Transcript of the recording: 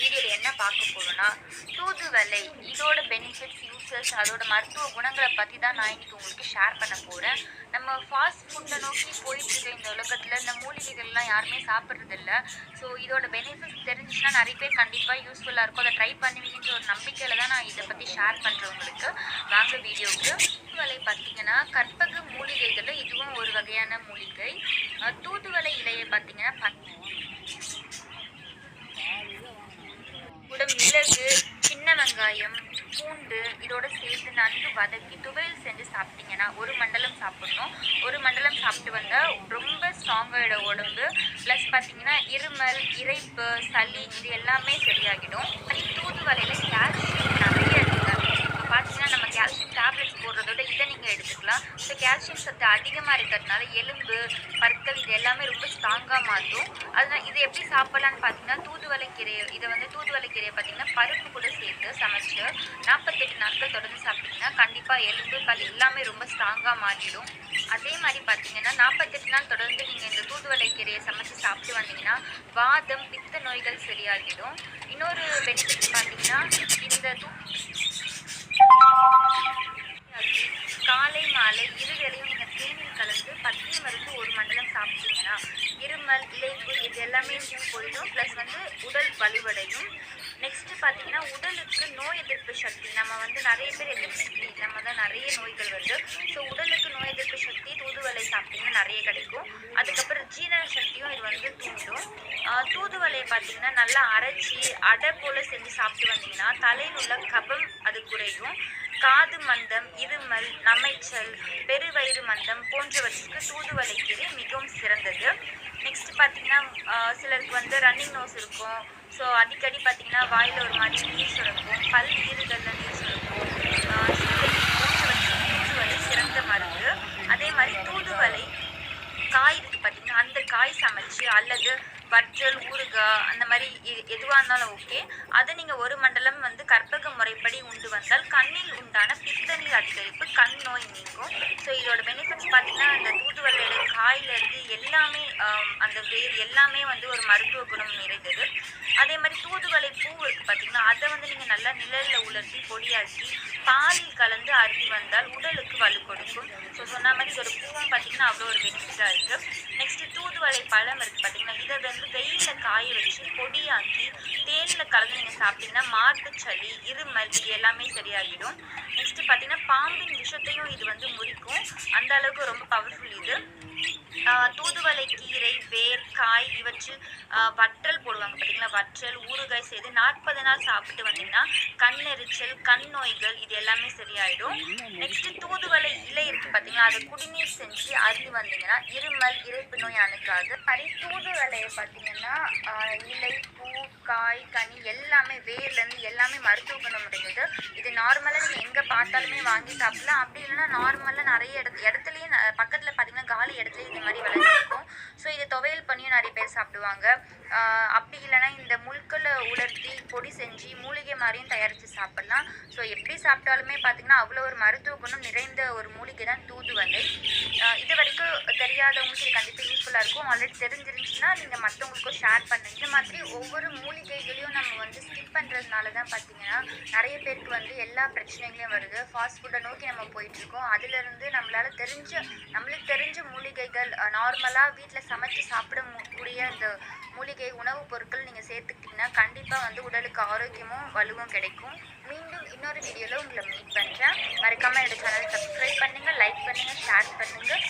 வீடியோவில் என்ன பார்க்க போகிறோன்னா தூதுவளை இதோட பெனிஃபிட்ஸ் யூசஸ் அதோட மருத்துவ குணங்களை பற்றி தான் நான் இன்றைக்கி உங்களுக்கு ஷேர் பண்ண போகிறேன் நம்ம ஃபாஸ்ட் ஃபுட்டை நோக்கி போயிட்டுருக்க இந்த உலகத்தில் இந்த மூலிகைகள்லாம் யாருமே சாப்பிட்றதில்ல ஸோ இதோட பெனிஃபிட்ஸ் தெரிஞ்சுன்னா நிறைய பேர் கண்டிப்பாக யூஸ்ஃபுல்லாக இருக்கும். அதை ட்ரை பண்ணுவீங்கன்ற ஒரு நம்பிக்கையில் தான் நான் இதை பற்றி ஷேர் பண்ணுறேன் உங்களுக்கு. வாங்க வீடியோவுக்கு. தூதுவலை பார்த்தீங்கன்னா கற்பக மூலிகைகளில் இதுவும் ஒரு வகையான மூலிகை. தூதுவலை தூதுவளை இலையை பார்த்தீங்கன்னா பத் கூட மிளகு சின்ன வெங்காயம் பூண்டு இதோட சேர்த்து நன்கு வதக்கி துவையல் செஞ்சு சாப்பிட்டீங்கன்னா ஒரு மண்டலம் சாப்பிடணும். ஒரு மண்டலம் சாப்பிட்டு வந்தால் ரொம்ப ஸ்ட்ராங்காகிட உடம்பு. ப்ளஸ் பார்த்தீங்கன்னா இருமல் இரைப்பு சளி இது எல்லாமே சரியாகிடும். அது தூதுவளையில் கால்சியம் நிறைய இருக்குங்க இப்போ பார்த்தீங்கன்னா நம்ம கால்சியம் டேப்லெட்ஸ் போடுறதோட இதை நீங்கள் எடுத்துக்கலாம் ஸோ கால்சியம் சத்து அதிகமாக இருக்கிறதுனால எலும்பு பற்கள் இது எல்லாமே ரொம்ப ஸ்ட்ராங்காக மாற்றும் அதனால் இது எப்படி சாப்பிட்லான்னு பார்த்தீங்கன்னா தூதுவளை கீரையை இதை வந்து தூதுவளை கீரையை பார்த்தீங்கன்னா பருப்பு கூட சேர்த்து சமைச்சு நாற்பத்தெட்டு நாட்கள் தொடர்ந்து சாப்பிட்டீங்கன்னா கண்டிப்பாக எலும்பு பல் எல்லாமே ரொம்ப ஸ்ட்ராங்காக மாறிடும். அதே மாதிரி பார்த்தீங்கன்னா நாற்பத்தெட்டு நாள் தொடர்ந்து நீங்கள் இந்த தூதுவளை கீரையை சமைச்சு சாப்பிட்டு வந்தீங்கன்னா வாதம் பித்த நோய்கள் சரியாகிடும். இன்னொரு பெனிஃபிட் பார்த்தீங்கன்னா இந்த தூ இருமல் இழைப்பு இது எல்லாமே போயிடும். ப்ளஸ் வந்து உடல் வலுவடையும். நெக்ஸ்ட்டு பார்த்தீங்கன்னா உடலுக்கு நோய் எதிர்ப்பு சக்தி. நம்ம வந்து நிறைய பேர் எதிர்ப்பு சக்தி நம்ம தான் நிறைய நோய்கள் வருது. ஸோ உடலுக்கு நோய் எதிர்ப்பு சக்தி தூதுவளை சாப்பிட்டீங்கன்னா நிறைய கிடைக்கும். அதுக்கப்புறம் ஜீரண சக்தியும் இது வந்து தூண்டும். தூதுவலையை பார்த்தீங்கன்னா நல்லா அரைச்சி அடை போல் செஞ்சு சாப்பிட்டு வந்தீங்கன்னா தலையில் உள்ள கபம் அது குறையும். காது மந்தம் இருமல் நமைச்சல் பெருவயிறு மந்தம் போன்றவற்றுக்கு தூதுவளை கீரை மிகவும் சிறந்தது. நெக்ஸ்ட் பார்த்தீங்கன்னா சிலருக்கு வந்து ரன்னிங் நோஸ் இருக்கும். ஸோ அடிக்கடி பார்த்தீங்கன்னா வாயில் ஒரு மாதிரி நீர் சுரக்கும் பல் ஈறுகளில் நீர் சுரக்கும் போன்றவற்றுக்கு தூதுவளை சிறந்த மருந்து அதே மாதிரி தூதுவளை காய் இருக்கு பார்த்தீங்கன்னா அந்த காய் சமைச்சு அல்லது வற்றல் ஊறுகாய் அந்த மாதிரி எ- இருந்தாலும் ஓகே அதை நீங்கள் ஒரு மண்டலம் வந்து கற்பக முறைப்படி உண்டு வந்தால் கண்ணில் உண்டான பித்தநீர் அதிகரிப்பு கண் நோய் நீங்கும். ஸோ இதோட பெனிஃபிட்ஸ் பார்த்தீங்கன்னா அந்த தூதுவளையில காயிலிருந்து எல்லாமே um, அந்த வேர் எல்லாமே வந்து ஒரு மருத்துவ குணம் நிறைந்தது. அதே மாதிரி தூதுவளை பூ இருக்குது பார்த்தீங்கன்னா அதை வந்து நீங்கள் நல்லா நிழலில் உலர்த்தி பொடியாக்கி பாலில் கலந்து அருகி வந்தால் உடலுக்கு வலு கொடுக்கும். ஸோ சொன்ன மாதிரி இதோட பூவும் பார்த்தீங்கன்னா அவ்வளோ ஒரு பெனிஃபிட்டாக இருக்குது நெக்ஸ்ட் தூதுவளை பழம் இருக்கு பார்த்தீங்கன்னா இதை வந்து வெயிலில் காய வச்சு பொடியாக்கி தேனில் கலந்து நீங்கள் சாப்பிட்டீங்கன்னா மார்பு சளி இருமல் இது எல்லாமே சரியாகிடும். நெக்ஸ்ட் பார்த்தீங்கன்னா பாம்பின் விஷத்தையும் இது வந்து முறிக்கும். அந்த அளவுக்கு ரொம்ப பவர்ஃபுல் இது. தூதுவளை கீரை வேர் காய் இவற்றில் வற்றல் போடுவாங்க பார்த்தீங்களா வற்றல் ஊறுகாய் செய்து நாற்பது நாள் சாப்பிட்டு வந்தீங்கன்னா கண் எரிச்சல் கண் நோய்கள் இது எல்லாமே சரியாயிடும். நெக்ஸ்ட் தூதுவளை இலை இருக்கு பார்த்தீங்களா அதை குடிநீர் செஞ்சு அருந்தி வந்தீங்கன்னா இருமல் இறைப்பு நோய் அணுக்காது மாதிரி தூதுவளையை பார்த்தீங்கன்னா இலை பூ காய் கனி எல்லாமே வேர்லேருந்து எல்லாமே மருத்துவ குணம் உடையது இது நார்மலாக நீங்கள் எங்கே பார்த்தாலுமே வாங்கி சாப்பிடலாம். அப்படி இல்லைன்னா நார்மலாக நிறைய இடத்து இடத்துலையே பக்கத்தில் பார்த்தீங்கன்னா காலி இடத்துல இந்த மாதிரி விளைஞ்சிருக்கும் இதை துவையல் பண்ணியும் நிறைய பேர் சாப்பிடுவாங்க. அப்படி இல்லைன்னா இந்த முள்களை உலர்த்தி பொடி செஞ்சு மூலிகை மாதிரியும் தயாரித்து சாப்பிட்லாம். ஸோ எப்படி சாப்பிட்டாலுமே பார்த்தீங்கன்னா அவ்வளோ ஒரு மருத்துவ குணம் நிறைந்த ஒரு மூலிகை தான் தூதுவளை இது வரைக்கும் தெரியாதவங்களுக்கு இது கண்டிப்பாக யூஸ்ஃபுல்லாக இருக்கும். ஆல்ரெடி தெரிஞ்சிருந்துச்சுன்னா நீங்கள் மற்றவங்களுக்கும் ஷேர் பண்ணுங்க. இந்த மாதிரி ஒவ்வொரு மூலிகைகளையும் நம்ம வந்து ஸ்கிப் பண்ணுறதுனால தான் பார்த்தீங்கன்னா நிறைய பேருக்கு வந்து எல்லா பிரச்சனைகளையும் வருது. ஃபாஸ்ட் ஃபுட்டை நோக்கி நம்ம போயிட்டுருக்கோம் இருக்கோம். அதுலேருந்து தெரிஞ்ச நம்மளுக்கு தெரிஞ்ச மூலிகைகள் நார்மலாக வீட்டில் சமைச்சு சாப்பிட சாப்பிடக்கூடிய அந்த மூலிகை உணவுப் பொருட்கள் நீங்கள் சேர்த்துக்கிட்டிங்கன்னா கண்டிப்பாக வந்து உடலுக்கு ஆரோக்கியமும் வலுவும் கிடைக்கும். மீண்டும் இன்னொரு வீடியோவில் உங்களை மீட் பண்ணுறேன் மறக்காமல் என்னோட சேனல் சப்ஸ்கிரைப் பண்ணுங்கள் லைக் பண்ணுங்கள் ஷேர் பண்ணுங்கள்